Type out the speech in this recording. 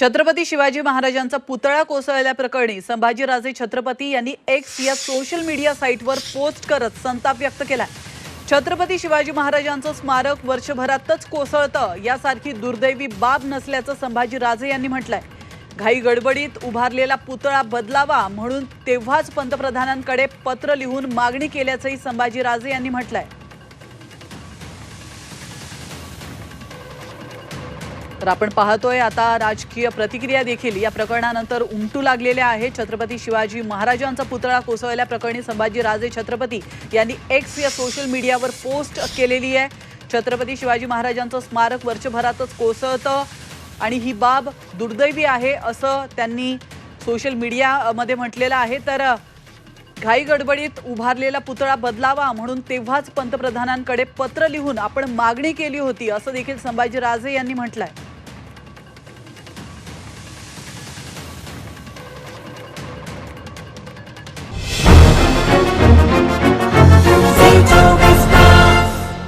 छत्रपती शिवाजी महाराजांचा पुतळा कोसळल्याप्रकरणी संभाजीराजे छत्रपती यांनी एक्स या सोशल मीडिया साईटवर पोस्ट करत संताप व्यक्त केला छत्रपती शिवाजी महाराजांचं स्मारक वर्षभरातच कोसळतं यासारखी दुर्दैवी बाब नसल्याचं संभाजीराजे यांनी म्हटलंय. घाई गडबडीत उभारलेला पुतळा बदलावा म्हणून तेव्हाच पंतप्रधानांकडे पत्र लिहून मागणी केल्याचंही संभाजीराजे यांनी म्हटलंय. तर आपण पाहतोय आता राजकीय प्रतिक्रिया देखील. या प्रकरणानंतर उमटू लागलेल्या आहेत छत्रपती शिवाजी महाराजांचा पुतळा कोसळल्या प्रकरणी संभाजी राजे छत्रपती यांनी एक्स या सोशल मीडियावर पोस्ट केलेली आहे. छत्रपती शिवाजी महाराजांचं स्मारक वर्षभरातच कोसळतं आणि ही बाब दुर्दैवी आहे असं त्यांनी सोशल मीडियामध्ये म्हटलेलं आहे. तर घाई गडबडीत उभारलेला पुतळा बदलावा म्हणून तेव्हाच पंतप्रधानांकडे पत्र लिहून आपण मागणी केली होती असं देखील संभाजी राजे यांनी आहे